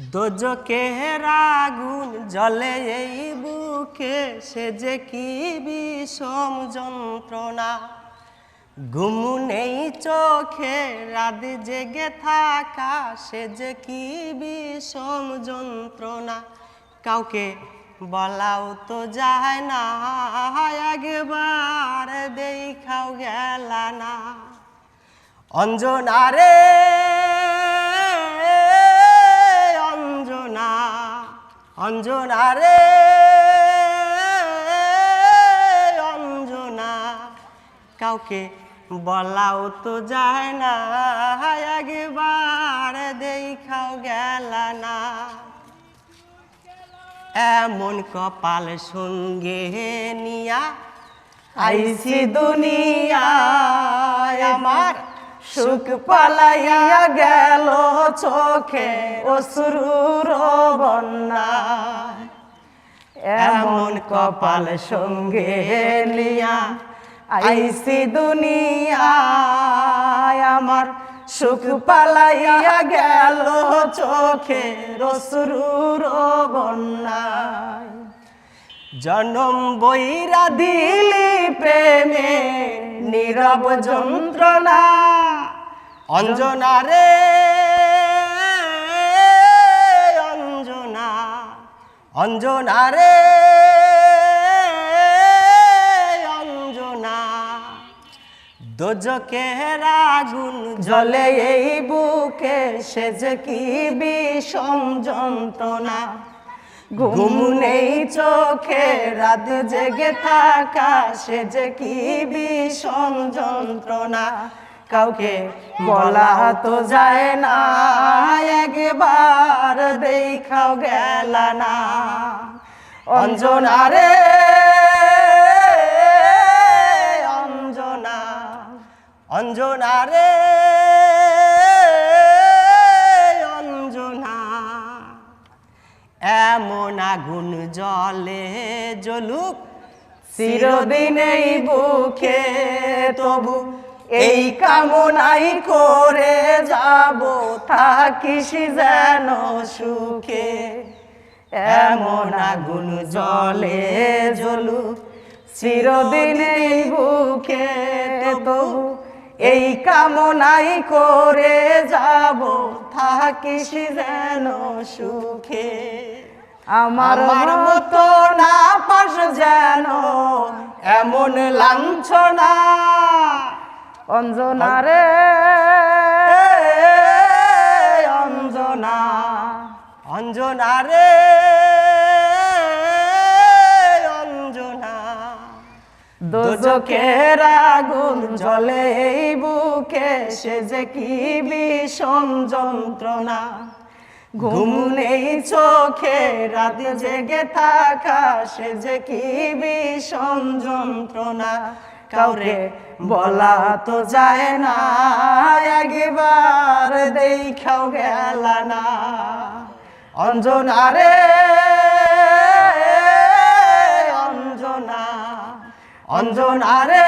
দোজকের আগুন জলে এই বুকে, সে যে কি বিষম যন্ত্রণা। ঘুম নেই চোখে, রাত জেগে থাকা, সে যে কি বিষম যন্ত্রণা। কাউকে বলাও তো যায় না, একবার দেখাও গেলা না। অঞ্জনা রে অঞ্জনা রে, অঞ্জনা। কাউকে বলাও তো যায় না, একবার দেখাও গেল না। এমন কপাল সঙ্গে নিয়া আইসি দুনিয়ায় আমার সুখ পালাইয়া গেল চোখে অসুরুর বন্যা। এমন কপাল সঙ্গে নিয়া আইসি দুনিয়ায় আমার সুখ পালাইয়া গেল চোখে রসুরুর বন্যায়। জনম বইরা দিলি প্রেমে, নীরব যন্ত্রণা অঞ্জনা রে, অঞ্জনা অঞ্জনা রে, অঞ্জনা। দোজকের আগুন জলে, এই বুকে সে যে কি বিষম যন্ত্রণা? ঘুম নেই চোখে, রাত জেগে থাকা সে যে কি বিষম যন্ত্রণা? কাউকে বলা তো যায় না। একবার দেখাও গেল না। অঞ্জনা রে অঞ্জনা অঞ্জনা অঞ্জনা। এমন আগুন জলে জ্বলুক, চিরদিন এই বুকে তবু এই কামনাই করে যাব থাকিস যেন সুখে। এমন আগুন জলে জ্বলুক চিরদিন এই বুকে তবু। এই কামনাই করে যাব থাকিস যেন সুখে। আমার মতো না পাশ যেন এমন লাঞ্ছনা অঞ্জনা রে। অঞ্জনা অঞ্জনা রে। অঞ্জনা। দোজকের আগুন জলে এই বুকে সে যে কি বিষম যন্ত্রণা। ঘুম নেই চোখে রাত জেগে থাকা সে যে কি বিষম যন্ত্রণা। কাউরে বলা তো যায় না। একবার দেখাও গেল না। অঞ্জনা রে অঞ্জনা অঞ্জনা রে